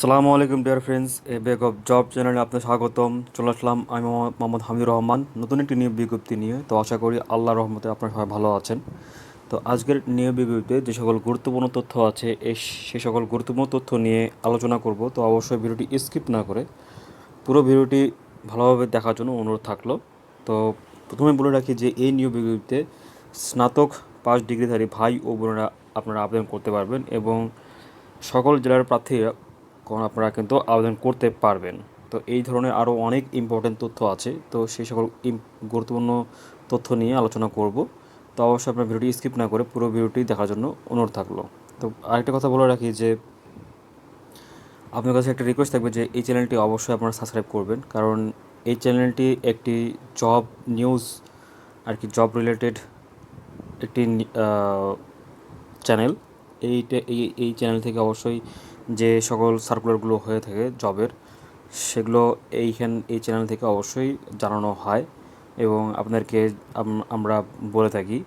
আসসালামু আলাইকুম dear friends a bag of job চ্যানেলে আপনার স্বাগতম। চলে আসলাম আমি মোহাম্মদ- হামিদুর রহমান। নতুন একটি নিয়োগ বিজ্ঞপ্তি নিয়ে। তো আশা করি আল্লাহর রহমতে আপনারা সবাই ভালো আছেন। তো আজকের নিয়োগ বিজ্ঞপ্তিতে যে সকল গুরুত্বপূর্ণ তথ্য আছে এই সে সকল গুরুত্বপূর্ণ তথ্য নিয়ে আলোচনা করব। তো অবশ্যই ভিডিওটি স্কিপ না করে পুরো ভিডিওটি ভালোভাবে দেখার জন্য অনুরোধ থাকল। তো প্রথমে বলে রাখি যে এই নিয়োগ বিজ্ঞপ্তিতে স্নাতক পাঁচ ডিগ্রিধারী ভাই ও বোনেরা আপনারা আবেদন করতে পারবেন এবং সকল জেলার প্রার্থীরা কোন আপনারা কিন্তু আবেদন করতে পারবেন। তো এই ধরনের আরও অনেক ইম্পর্টেন্ট তথ্য আছে। তো সেই সকল গুরুত্বপূর্ণ তথ্য নিয়ে আলোচনা করব। তো অবশ্যই আপনার ভিডিওটি স্কিপ না করে পুরো ভিডিওটি দেখার জন্য অনুরোধ থাকল। তো আরেকটা কথা বলে রাখি যে, আপনার কাছে একটা রিকোয়েস্ট থাকবে যে, এই চ্যানেলটি অবশ্যই আপনারা সাবস্ক্রাইব করবেন। কারণ এই চ্যানেলটি একটি জব নিউজ আর কি জব রিলেটেড একটি চ্যানেল এইটা, এই এই চ্যানেল থেকে অবশ্যই যে সকল সার্কুলারগুলো হয়ে থাকে জবের সেগুলো এইখান, এই চ্যানেল থেকে অবশ্যই জানানো হয় এবং আপনাদেরকে আমরা বলে থাকি।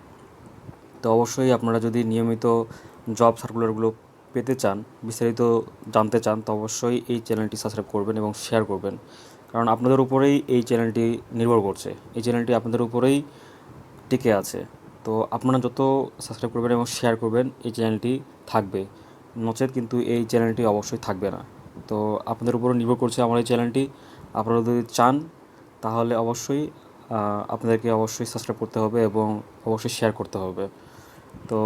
তো অবশ্যই আপনারা যদি নিয়মিত জব সার্কুলারগুলো পেতে চান, বিস্তারিত জানতে চান, তো অবশ্যই এই চ্যানেলটি সাবস্ক্রাইব করবেন এবং শেয়ার করবেন। কারণ আপনাদের উপরেই এই চ্যানেলটি নির্ভর করছে। এই চ্যানেলটি আপনাদের উপরেই টিকে আছে। তো আপনারা যত সাবস্ক্রাইব করবেন এবং শেয়ার করবেন, এই চ্যানেলটি থাকবে। নচেত কিন্তু এই চ্যানেলটি অবশ্যই থাকবে না। তো আপনাদের উপর নির্ভর করছে আমার এই চ্যানেলটি। আপনারা যদি চান, তাহলে অবশ্যই আপনাদেরকে অবশ্যই সাবস্ক্রাইব করতে হবে এবং অবশ্যই শেয়ার করতে হবে। তো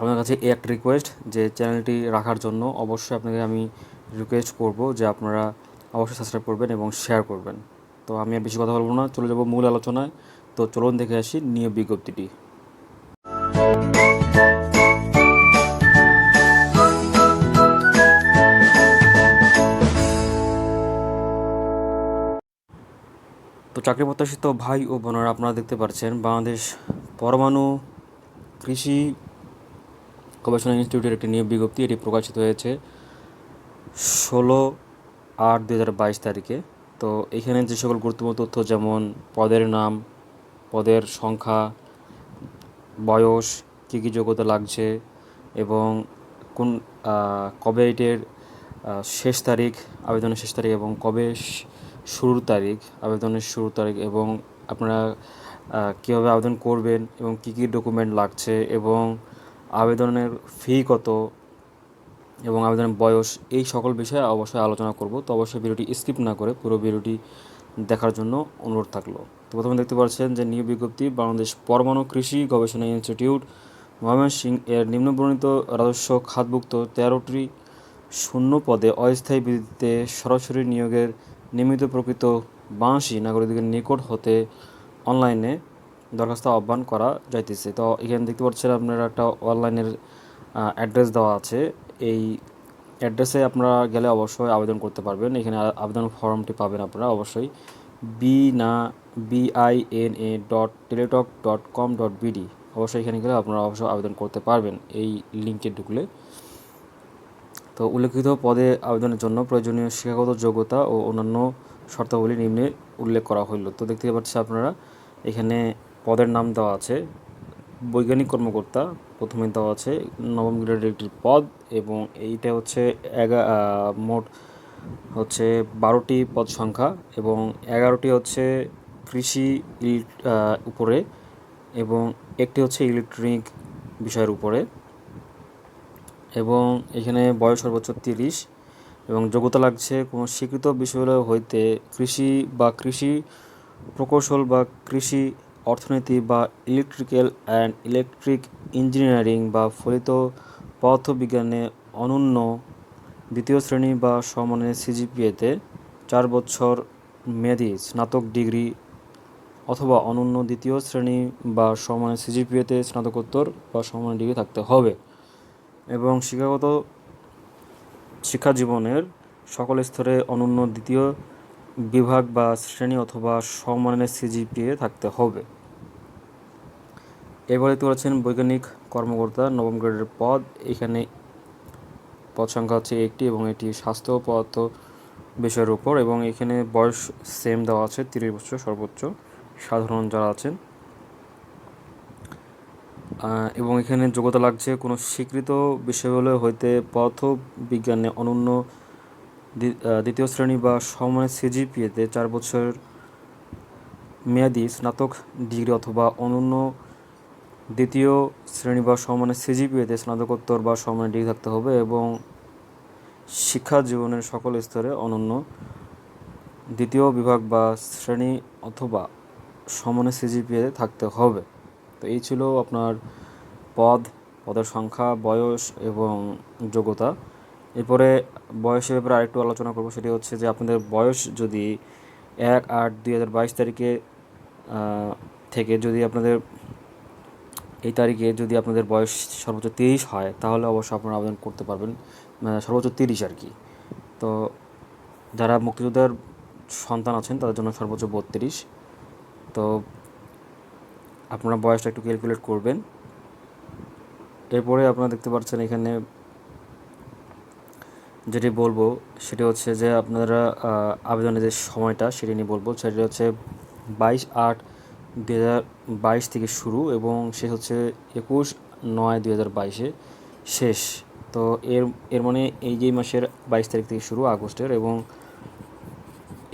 আপনার কাছে এই একটা রিকোয়েস্ট যে চ্যানেলটি রাখার জন্য অবশ্যই আপনাকে আমি রিকোয়েস্ট করব যে আপনারা অবশ্যই সাবস্ক্রাইব করবেন এবং শেয়ার করবেন। তো আমি আর বেশি কথা বলব না, চলে যাব মূল আলোচনায়। তো চলুন দেখে আসি নিয়োগ বিজ্ঞপ্তিটি। চাকরি প্রত্যাশিত ভাই ও বোনেরা আপনারা দেখতে পাচ্ছেন বাংলাদেশ পরমাণু কৃষি গবেষণা ইনস্টিটিউটের একটি নিয়োগ বিজ্ঞপ্তি। এটি প্রকাশিত হয়েছে ষোলো আট দু হাজার বাইশ তারিখে। তো এখানে যে সকল গুরুত্বপূর্ণ তথ্য যেমন পদের নাম, পদের সংখ্যা, বয়স, কী কী যোগ্যতা লাগছে এবং কোন কবে এটির শেষ তারিখ, আবেদনের শেষ তারিখ এবং কবে শুরুর তারিখ, আবেদনের শুরুর তারিখ এবং আপনারা কীভাবে আবেদন করবেন এবং কী কী ডকুমেন্ট লাগছে এবং আবেদনের ফি কত এবং আবেদনের বয়স, এই সকল বিষয়ে অবশ্যই আলোচনা করব। তো অবশ্যই ভিডিওটি স্কিপ না করে পুরো ভিডিওটি দেখার জন্য অনুরোধ থাকল। তো প্রথমে দেখতে পাচ্ছেন যে নিয়োগ বিজ্ঞপ্তি, বাংলাদেশ পরমাণু কৃষি গবেষণা ইনস্টিটিউট ময়মনসিংহ এর নিম্নবর্ণিত রাজস্ব খাতভুক্ত তেরোটি শূন্য পদে অস্থায়ী ভিত্তিতে সরাসরি নিয়োগের নিয়মিত প্রকৃত বাংলাদেশি নাগরিকদের নিকট হতে অনলাইনে দরখাস্ত আহ্বান করা যাইতেছে। তো এখানে দেখতে পাচ্ছেন আপনারা একটা অনলাইনের অ্যাড্রেস দেওয়া আছে। এই অ্যাড্রেসে আপনারা গেলে অবশ্যই আবেদন করতে পারবেন। এখানে আবেদন ফর্মটি পাবেন আপনারা অবশ্যই। বি না BIN A dot Teletalk dot com dot BD অবশ্যই এখানে গেলে আপনারা অবশ্যই আবেদন করতে পারবেন। এই লিঙ্কে ঢুকলে তো উল্লেখিত পদে আবেদনের জন্য প্রয়োজনীয় শিক্ষাগত যোগ্যতা ও অন্যান্য শর্তাবলী নিম্নে উল্লেখ করা হইল। তো দেখতে পাচ্ছি আপনারা, এখানে পদের নাম দেওয়া আছে। বৈজ্ঞানিক কর্মকর্তা প্রথমে দেওয়া আছে, নবম গ্রেডের একটি পদ এবং এইটা হচ্ছে এগা মোট হচ্ছে বারোটি পদ সংখ্যা এবং এগারোটি হচ্ছে কৃষি উপরে এবং একটি হচ্ছে ইলেকট্রনিক বিষয়ের উপরে। এবং এখানে বয়স সর্বোচ্চ তিরিশ এবং যোগ্যতা লাগছে কোনো স্বীকৃত বিশ্ববিদ্যালয় হইতে কৃষি বা কৃষি প্রকৌশল বা কৃষি অর্থনীতি বা ইলেকট্রিক্যাল অ্যান্ড ইলেকট্রিক ইঞ্জিনিয়ারিং বা ফলিত পদার্থবিজ্ঞানে অনন্য দ্বিতীয় শ্রেণি বা সমানের সিজিপিএতে চার বছর মেয়াদী স্নাতক ডিগ্রি অথবা অনন্য দ্বিতীয় শ্রেণি বা সমানের সিজিপিএতে স্নাতকোত্তর বা সমানের ডিগ্রি থাকতে হবে। এবং শিক্ষাগত শিক্ষা জীবনের সকল স্তরে অনন্য দ্বিতীয় বিভাগ বা শ্রেণি অথবা সমমানের সিজিপিএ থাকতে হবে। এবারে পাচ্ছেন বৈজ্ঞানিক কর্মকর্তা নবম গ্রেডের পদ। এখানে পদ সংখ্যা হচ্ছে একটি এবং এটি স্বাস্থ্য পদার্থ বিষয়ের উপর এবং এখানে বয়স সেম দেওয়া আছে, তিরিশ বছর সর্বোচ্চ সাধারণ যারা আছেন। এবং এখানে যোগ্যতা লাগছে কোনো স্বীকৃত বিশ্ববিদ্যালয় হইতে পদার্থ বিজ্ঞানে অনন্য দ্বিতীয় শ্রেণি বা সমমানের সিজিপিএতে চার বছর মেয়াদি স্নাতক ডিগ্রি অথবা অনন্য দ্বিতীয় শ্রেণি বা সমমানের সিজিপিএতে স্নাতকোত্তর বা সমমানের ডিগ্রি থাকতে হবে এবং শিক্ষা জীবনের সকল স্তরে অনন্য দ্বিতীয় বিভাগ বা শ্রেণি অথবা সমানের সিজিপিএ থাকতে হবে। তো এই ছিল আপনার পদ, পদের সংখ্যা, বয়স এবং যোগ্যতা। এরপরে বয়সের ব্যাপারে আরেকটু আলোচনা করব, সেটি হচ্ছে যে আপনাদের বয়স যদি এক আট দুই হাজার বাইশ তারিখে থেকে যদি আপনাদের এই তারিখে যদি আপনাদের বয়স সর্বোচ্চ তিরিশ হয়, তাহলে অবশ্যই আপনারা আবেদন করতে পারবেন মানে সর্বোচ্চ তিরিশ আর কি। তো যারা মুক্তিযোদ্ধার সন্তান আছেন, তাদের জন্য সর্বোচ্চ বত্রিশ। তো আপনারা বয়সটা একটু ক্যালকুলেট করবেন। এরপরে আপনারা দেখতে পাচ্ছেন এখানে যেটি বলব, সেটি হচ্ছে যে আপনারা আবেদনের যে সময়টা, সেটি নিয়ে বলব, সেটি হচ্ছে বাইশ আট দুই হাজার বাইশ থেকে শুরু এবং শেষ হচ্ছে একুশ নয় দুই হাজার বাইশে শেষ। তো এর এর মানে এই যে মাসের বাইশ তারিখ থেকে শুরু, আগস্টের এবং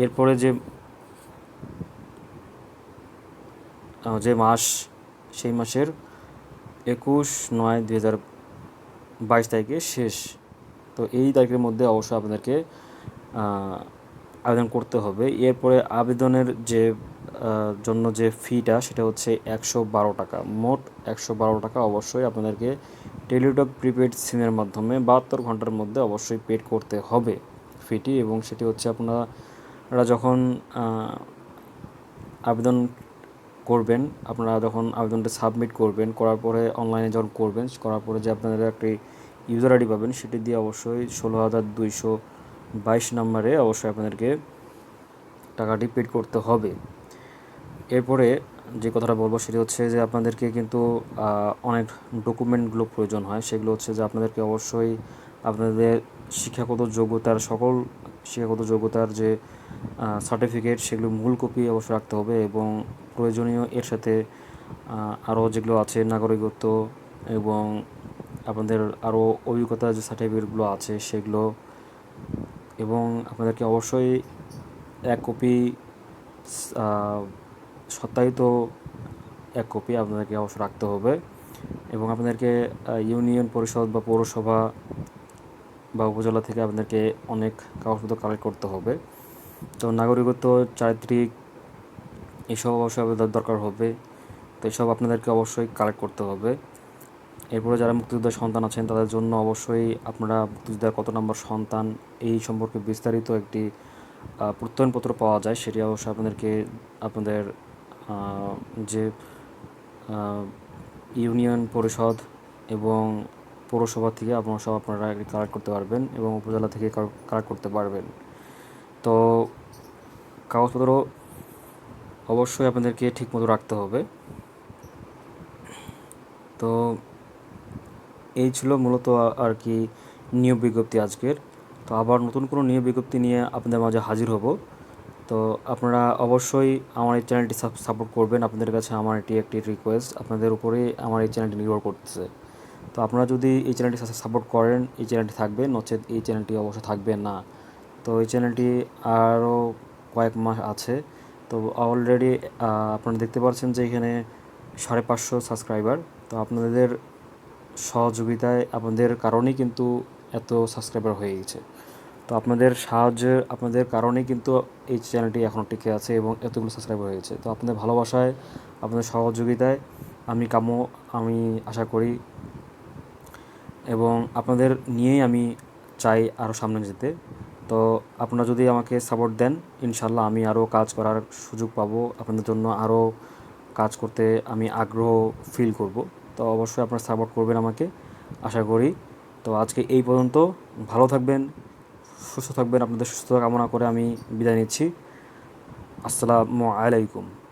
এরপরে যে যে মাস, সেই মাসের একুশ নয় দুই হাজার বাইশ তারিখে শেষ। তো এই তারিখের মধ্যে অবশ্যই আপনাদেরকে আবেদন করতে হবে। এরপরে আবেদনের যে জন্য যে ফিটা, সেটা হচ্ছে একশো বারো টাকা। মোট একশো বারো টাকা অবশ্যই আপনাদেরকে টেলিটক প্রিপেড সিমের মাধ্যমে বাহাত্তর ঘণ্টার মধ্যে অবশ্যই পেড করতে হবে ফিটি। এবং সেটি হচ্ছে আপনারা যখন আবেদন করবেন, আপনারা যখন আবেদনটা সাবমিট করবেন, করার পরে অনলাইনে যখন করবেন, করার পরে যে আপনারা একটি ইউজার আইডি পাবেন, সেটি দিয়ে অবশ্যই ষোলো হাজার দুইশো বাইশ নম্বরে অবশ্যই আপনাদেরকে টাকাটি পেড করতে হবে। এরপরে যে কথাটা বলব, সেটি হচ্ছে যে আপনাদেরকে কিন্তু অনেক ডকুমেন্টগুলো প্রয়োজন হয়। সেগুলো হচ্ছে যে আপনাদেরকে অবশ্যই আপনাদের শিক্ষাগত যোগ্যতার সকল শিক্ষাগত যোগ্যতার যে সার্টিফিকেট সেগুলো মূল কপি অবশ্যই রাখতে হবে এবং প্রয়োজনীয় এর সাথে আরও যেগুলো আছে নাগরিকত্ব এবং আপনাদের আরও অভিজ্ঞতা যে সার্টিফিকেটগুলো আছে সেগুলো এবং আপনাদেরকে অবশ্যই এক কপি সত্যায়িত এক কপি আপনাদেরকে অবশ্যই রাখতে হবে এবং আপনাদেরকে ইউনিয়ন পরিষদ বা পৌরসভা বা উপজেলা থেকে আপনাদেরকে অনেক কাগজপত্র কালেক্ট করতে হবে। তো নাগরিকত্ব, চারিত্রিক এসব অবশ্যই আপনাদের দরকার হবে। তো এসব আপনাদেরকে অবশ্যই কালেক্ট করতে হবে। এরপরে যারা মুক্তিযোদ্ধার সন্তান আছেন, তাদের জন্য অবশ্যই আপনারা মুক্তিযোদ্ধার কত নম্বর সন্তান, এই সম্পর্কে বিস্তারিত একটি প্রত্যয়নপত্র পাওয়া যায়। সেটি অবশ্যই আপনাদেরকে, আপনাদের যে ইউনিয়ন পরিষদ এবং পৌরসভা থেকে আপনারা সব আপনারা কালেক্ট করতে পারবেন এবং উপজেলা থেকে কালেক্ট করতে পারবেন। তো কাগজপত্র অবশ্যই আপনাদেরকে ঠিকমতো রাখতে হবে। তো এই ছিল মূলত আর কি নিয়োগ বিজ্ঞপ্তি আজকের। তো আবার নতুন কোনো নিয়োগ বিজ্ঞপ্তি নিয়ে আপনাদের মাঝে হাজির হব। তো আপনারা অবশ্যই আমার এই চ্যানেলটি সাপোর্ট করবেন। আপনাদের কাছে আমার এটি একটি রিকোয়েস্ট আপনাদের উপরেই আমার এই চ্যানেলটি নির্ভর করতেছে। তো আপনারা যদি এই চ্যানেলটি সাপোর্ট করেন, এই চ্যানেলটি থাকবে, নচেত এই চ্যানেলটি অবশ্যই থাকবে না। তো এই চ্যানেলটি আরও কয়েক মাস আছে। তো অলরেডি আপনারা দেখতে পাচ্ছেন যে এখানে সাড়ে পাঁচশো সাবস্ক্রাইবার তো আপনাদের সহযোগিতায়, আপনাদের কারণেই কিন্তু এত সাবস্ক্রাইবার হয়ে গেছে। তো আপনাদের সাহায্যে, আপনাদের কারণেই কিন্তু এই চ্যানেলটি এখনও টিকে আছে এবং এতগুলো সাবস্ক্রাইবার হয়েছে তো আপনাদের ভালোবাসায়, আপনাদের সহযোগিতায় আমি কামো আমি আশা করি এবং আপনাদের নিয়েই আমি চাই আরও সামনে যেতে। তো আপনারা যদি আমাকে সাপোর্ট দেন ইনশাল্লাহ আমি আরও কাজ করার সুযোগ পাবো। আপনাদের জন্য আরও কাজ করতে আমি আগ্রহ ফিল করব। তো অবশ্যই আপনারা সাপোর্ট করবেন আমাকে, আশা করি। তো আজকে এই পর্যন্ত, ভালো থাকবেন, সুস্থ থাকবেন। আপনাদের সুস্থতা কামনা করে আমি বিদায় নিচ্ছি। আসসালামু আলাইকুম।